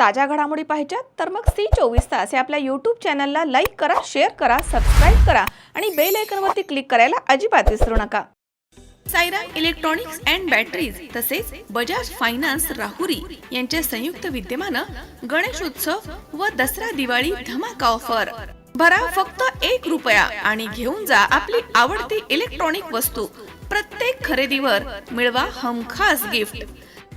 ताज्या घडामोडी पाहिजेत तर मग सी चोवीस तास या आपल्या यूट्यूब चॅनलला लाईक करा शेअर करा सबस्क्राईब करा आणि बेल आयकनवरती क्लिक करायला अजिबात विसरू नका. सायरा इलेक्ट्रॉनिक्स अँड बॅटरीज तसेच बजाज फायनान्स राहुरी यांच्या संयुक्त विद्यमानं गणेशोत्सव व दसरा दिवाळी धमाका ऑफर भरा फक्त एक रुपया आणि घेऊन जा आपली आवडती इलेक्ट्रॉनिक वस्तू. प्रत्येक खरेदीवर मिळवा हमखास गिफ्ट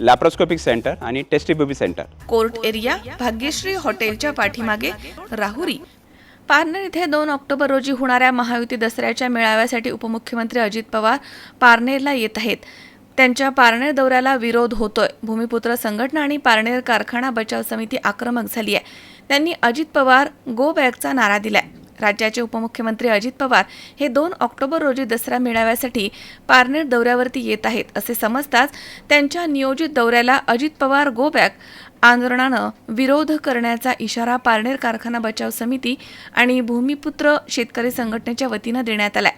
लॅप्रोस्कोपिक सेंटर आणि test tube baby centre court area Bhagyashree हॉटेलच्या पाठीमागे राहुरी. पारनेर इथे दोन ऑक्टोबर रोजी होणाऱ्या महायुती दसऱ्याच्या मेळाव्यासाठी उपमुख्यमंत्री अजित पवार पारनेरला येत आहेत. त्यांच्या पारनेर दौऱ्याला विरोध होतोय. भूमिपुत्र संघटना आणि पारनेर कारखाना बचाव समिती आक्रमक झाली आहे. त्यांनी अजित पवार गो बॅगचा नारा दिलाय. राज्याचे उपमुख्यमंत्री अजित पवार हे दोन ऑक्टोबर रोजी दसरा मेळाव्यासाठी पारनेर दौऱ्यावरती येत आहेत असे समजताच त्यांच्या नियोजित दौऱ्याला अजित पवार गो बॅक आंदोलनानं विरोध करण्याचा इशारा पारनेर कारखाना बचाव समिती आणि भूमिपुत्र शेतकरी संघटनेच्या वतीनं देण्यात आलाय.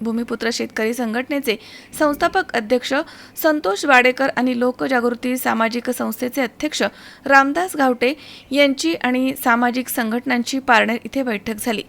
भूमिपुत्र शेतकरी संघटनेचे संस्थापक अध्यक्ष संतोष वाडेकर आणि लोकजागृती सामाजिक संस्थेचे अध्यक्ष रामदास गावटे यांची आणि सामाजिक संघटनांची पारनेर इथे बैठक झाली.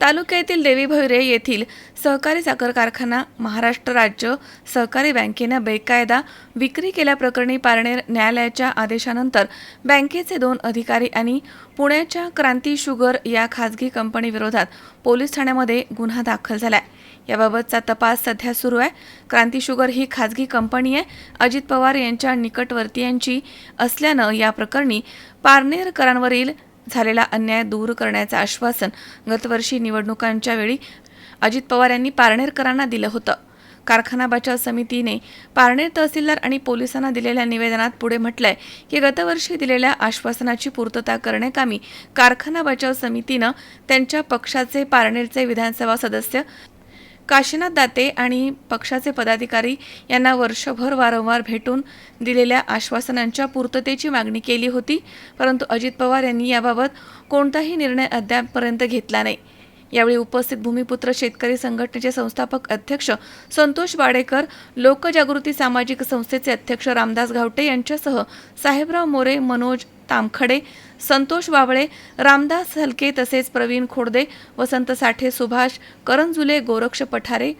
तालुक्यातील देवी भैरे येथील सहकारी साखर कारखाना महाराष्ट्र राज्य सहकारी बँकेनं बेकायदा विक्री केल्याप्रकरणी पारनेर न्यायालयाच्या आदेशानंतर बँकेचे दोन अधिकारी आणि पुण्याच्या क्रांती शुगर या खासगी कंपनीविरोधात पोलीस ठाण्यामध्ये गुन्हा दाखल झालाय. याबाबतचा तपास सध्या सुरू आहे. क्रांती शुगर ही खाजगी कंपनी आहे. अजित पवार यांच्या निकटवर्तीयांची असल्यानं या प्रकरणी पारनेरकरांवरील झालेला अन्याय दूर करण्याचं आश्वासन गतवर्षी निवडणुकांच्या वेळी अजित पवार यांनी पारनेरकरांना दिलं होतं. कारखाना बचाव समितीने पारनेर तहसीलदार आणि पोलिसांना दिलेल्या निवेदनात पुढे म्हटलंय की गतवर्षी दिलेल्या आश्वासनाची पूर्तता करण्याकामी कारखाना बचाव समितीनं त्यांच्या पक्षाचे पारनेरचे विधानसभा सदस्य काशीनाथ दाते आणि पक्षाचे पदाधिकारी यांना वर्षभर वारंवार भेटून दिलेल्या आश्वासनांच्या पूर्ततेची मागणी केली होती परंतु अजित पवार यांनी याबाबत कोणताही निर्णय अद्यापपर्यंत घेतला नाही. यावेळी उपस्थित भूमिपुत्र शेतकरी संघटनेचे संस्थापक अध्यक्ष संतोष वाडेकर लोकजागृती सामाजिक संस्थेचे अध्यक्ष रामदास घावटे यांच्यासह साहेबराव मोरे मनोज तामखडे संतोष वावळे रामदास हलके तसेच प्रवीण खोडदे वसंत साठे सुभाष करंजुले गोरक्ष पठारे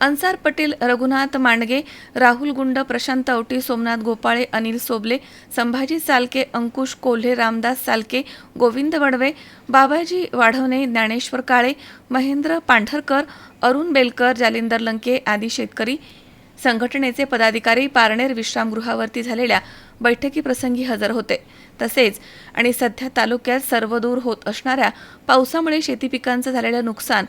अन्सार पटेल रघुनाथ मांडगे राहुल गुंड प्रशांत औटी सोमनाथ गोपाळे अनिल सोबले संभाजी सालके अंकुश कोल्हे रामदास सालके गोविंद वडवे बाबाजी वाढवणे ज्ञानेश्वर काळे महेंद्र पांढरकर अरुण बेलकर जालिंदर लंके आदी शेतकरी संघटनेचे पदाधिकारी पारनेर विश्रामगृहावरती झालेल्या बैठकीप्रसंगी हजर होते. तसेच आणि सध्या तालुक्यात सर्वदूर होत असणाऱ्या पावसामुळे शेती पिकांचं झालेलं नुकसान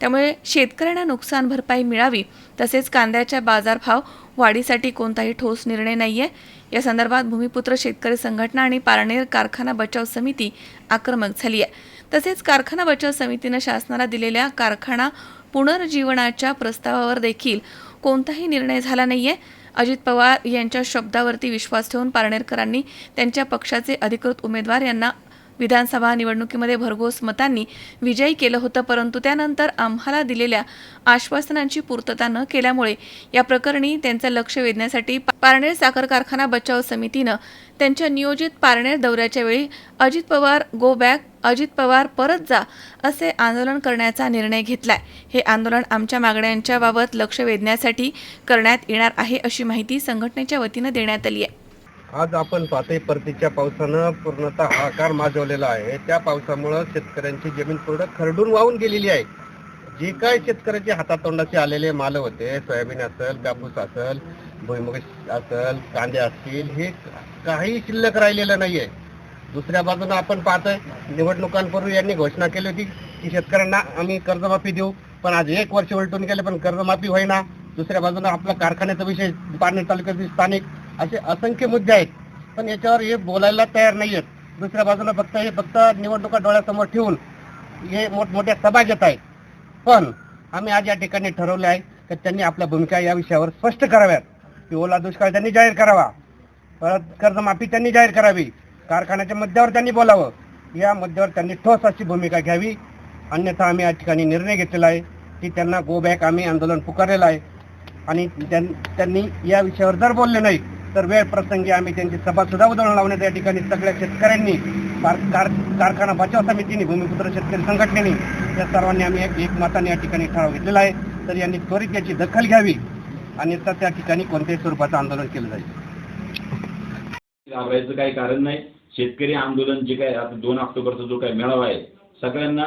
त्यामुळे शेतकऱ्यांना नुकसान भरपाई मिळावी तसेच कांद्याच्या बाजारभाव वाढीसाठी कोणताही ठोस निर्णय नाही आहे या संदर्भात भूमिपुत्र शेतकरी संघटना आणि पारनेर कारखाना बचाव समिती आक्रमक झाली आहे तसेच कारखाना बचाव समितीनं शासनाला दिलेल्या कारखाना पुनर्जीवनाच्या प्रस्तावावर देखील कोणताही निर्णय झाला नाही आहे अजित पवार यांच्या शब्दावरती विश्वास ठेवून पारनेरकरांनी त्यांच्या पक्षाचे अधिकृत उमेदवार यांना विधानसभा निवडणुकीमध्ये भरघोस मतांनी विजयी केलं होतं परंतु त्यानंतर आम्हाला दिलेल्या आश्वासनांची पूर्तता न केल्यामुळे या प्रकरणी त्यांचं लक्ष वेधण्यासाठी पारनेर साखर कारखाना बचाव समितीनं त्यांच्या नियोजित पारनेर दौऱ्याच्या वेळी अजित पवार गो बॅक अजित पवार परत जा असे आंदोलन करण्याचा निर्णय घेतलाय. हे आंदोलन आमच्या मागण्यांच्या बाबत लक्ष वेधण्यासाठी करण्यात येणार आहे अशी माहिती संघटनेच्या वतीनं देण्यात आली आहे. आज आपण पाहतोय परतीच्या पावसानं पूर्णतः हाकार माजवलेला आहे. त्या पावसामुळं शेतकऱ्यांची जमीन पूर्ण खरडून वाहून गेलेली आहे. जे काय शेतकऱ्याचे हातातोंडाचे आलेले माल होते सोयाबीन असेल कापूस असेल भुईमुग असेल कांदे असतील हे काही शिल्लक राहिलेलं नाहीये. दुसऱ्या बाजूनं आपण पाहतोय निवडणुकांपूर्वी यांनी घोषणा केली होती की शेतकऱ्यांना आम्ही कर्जमाफी देऊ. पण आज एक वर्ष उलटून गेले पण कर्जमाफी होईना. दुसऱ्या बाजूने आपला कारखान्याचा विषय पारनेर तालुक्यातील स्थानिक असे असंख्य मुद्दे आहेत. पण याच्यावर हे बोलायला तयार नाहीयेत. दुसऱ्या बाजूला फक्त हे फक्त निवडणुका डोळ्यासमोर ठेवून हे मोठमोठ्या सभा घेत आहेत. पण आम्ही आज या ठिकाणी ठरवले आहे की त्यांनी आपल्या भूमिका या विषयावर स्पष्ट कराव्यात. की ओला दुष्काळ त्यांनी जाहीर करावा. परत कर्जमाफी त्यांनी जाहीर करावी. कारखान्याच्या मुद्द्यावर त्यांनी बोलावं. या मुद्द्यावर त्यांनी ठोस अशी भूमिका घ्यावी. अन्यथा आम्ही या ठिकाणी निर्णय घेतलेला आहे की त्यांना गो बॅक आम्ही आंदोलन पुकारलेलं आहे. आणि त्यांनी या विषयावर जर बोलले नाही तर वेळ प्रसंगी आम्ही त्यांची सभा सुद्धा उधळून लावण्यात या ठिकाणी सगळ्या शेतकऱ्यांनी कारखाना बचाव समितीने भूमिपुत्र शेतकरी संघटनेने या सर्वांनी आम्ही एक मताने या ठिकाणी ठराव घेतलेला आहे. तर यांनी त्वरित याची दखल घ्यावी आणि तर त्या ठिकाणी कोणत्याही स्वरूपाचं आंदोलन केलं जाईल. घाबरायचं काही कारण नाही. शेतकरी आंदोलन जे काय आता दोन ऑक्टोबरचा जो काही मेळावा आहे सगळ्यांना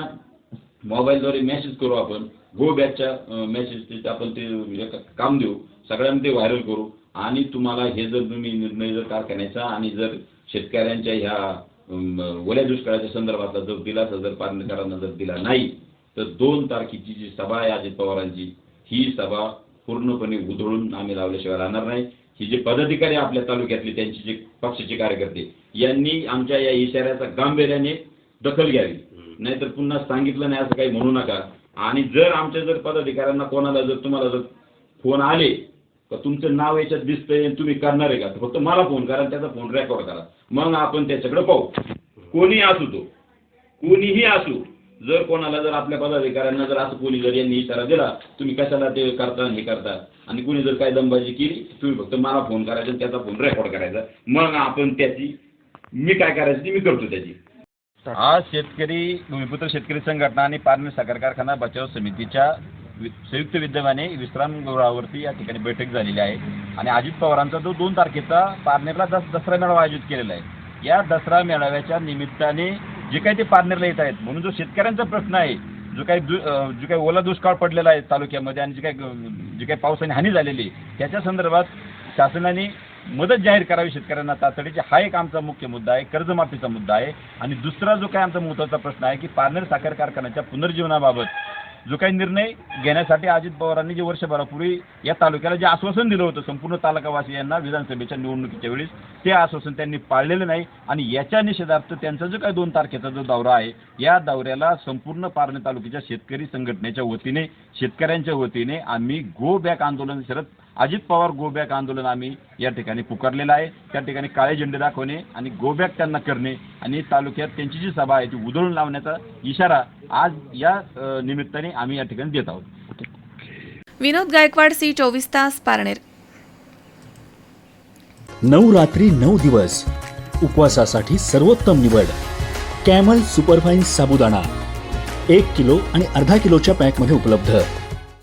मोबाईलद्वारे मेसेज करू आपण. गो बॅकच्या मेसेज आपण ते काम देऊ. सगळ्यांना ते व्हायरल करू. आणि तुम्हाला हे जर तुम्ही निर्णय जर कारखान्याचा आणि जर शेतकऱ्यांच्या ह्या ओल्या दुष्काळाच्या संदर्भातला जर दिलासा जर पालनकरांना जर दिला नाही तर दोन तारखेची जी सभा आहे अजित पवारांची ही सभा पूर्णपणे उधळून आम्ही लावल्याशिवाय राहणार नाही. ही जे पदाधिकारी आपल्या तालुक्यातले त्यांचे जे पक्षाचे कार्यकर्ते यांनी आमच्या या इशाऱ्याचा गांभीर्याने दखल घ्यावी. नाहीतर पुन्हा सांगितलं नाही असं काही म्हणू नका. आणि जर आमच्या जर पदाधिकाऱ्यांना कोणाला जर तुम्हाला जर फोन आले तर तुमचं नाव याच्यात दिसतंय तुम्ही करणार आहे का? तर फक्त मला फोन करा आणि त्याचा फोन रेकॉर्ड करा. मग आपण त्याच्याकडे पाहू. कोणी असू तो. कोणीही असू. जर कोणाला जर आपल्या पदाधिकाऱ्यांना जर असं कोणी जर यांनी इशारा दिला तुम्ही कशाला ते करता हे करता? आणि कोणी जर काय दमबाजी केली तुम्ही फक्त मला फोन करायचा आणि त्याचा फोन रेकॉर्ड करायचा. मग आपण त्याची मी काय करायचं ती मी करतो त्याची. आज शेतकरी भूमिपुत्र शेतकरी संघटना आणि पारनेर साखर कारखाना बचाव समितीच्या वि- संयुक्त विद्यमाने विश्रामगृहावरती या ठिकाणी बैठक झालेली आहे. आणि अजित पवारांचा जो दोन तारखेचा पारनेरला दस दसरा मेळावा आयोजित केलेला आहे. या दसरा मेळाव्याच्या निमित्ताने जे काही ते पारनेरला येत आहेत म्हणून जो शेतकऱ्यांचा प्रश्न आहे जो काही दु जो काही ओला दुष्काळ पडलेला आहे तालुक्यामध्ये आणि जे काही जे काही पावसाने हानी झालेली आहे त्याच्या संदर्भात शासनाने मदत जाहीर करावी शेतकऱ्यांना. तातडीची हा एक आमचा मुख्य मुद्दा आहे कर्जमाफीचा मुद्दा आहे. आणि दुसरा जो काही आमचा महत्त्वाचा प्रश्न आहे की पारनेर साखर कारखान्याच्या पुनर्जीवनाबाबत जो काही निर्णय घेण्यासाठी अजित पवारांनी जे वर्षभरापूर्वी या तालुक्याला जे आश्वासन दिलं होतं संपूर्ण तालुकावासियांना विधानसभेच्या निवडणुकीच्या वेळेस ते आश्वासन त्यांनी पाळलेलं नाही. आणि याच्या निषेधार्थ त्यांचा जो काही दोन तारखेचा जो दौरा आहे या दौऱ्याला संपूर्ण पारणे तालुक्याच्या शेतकरी संघटनेच्या वतीने शेतकऱ्यांच्या वतीने आम्ही गो बॅक आंदोलन शरद अजित पवार गो बॅक आंदोलन आम्ही या ठिकाणी पुकारलेलं आहे. त्या ठिकाणी काळे झेंडे दाखवणे आणि गो बॅक त्यांना करणे आणि तालुक्यात त्यांची जी सभा आहे ती उधळून लावण्याचा इशारा आज या निमित्ताने आम्ही या ठिकाणी देत आहोत. विनोद गायकवाड सी चोवीस तास पारनेर. नऊ रात्री नऊ दिवस. उपवासासाठी सर्वोत्तम निवड. कॅमल सुपरफाईन साबुदाणा. एक किलो आणि अर्धा किलोच्या पॅकमध्ये उपलब्ध.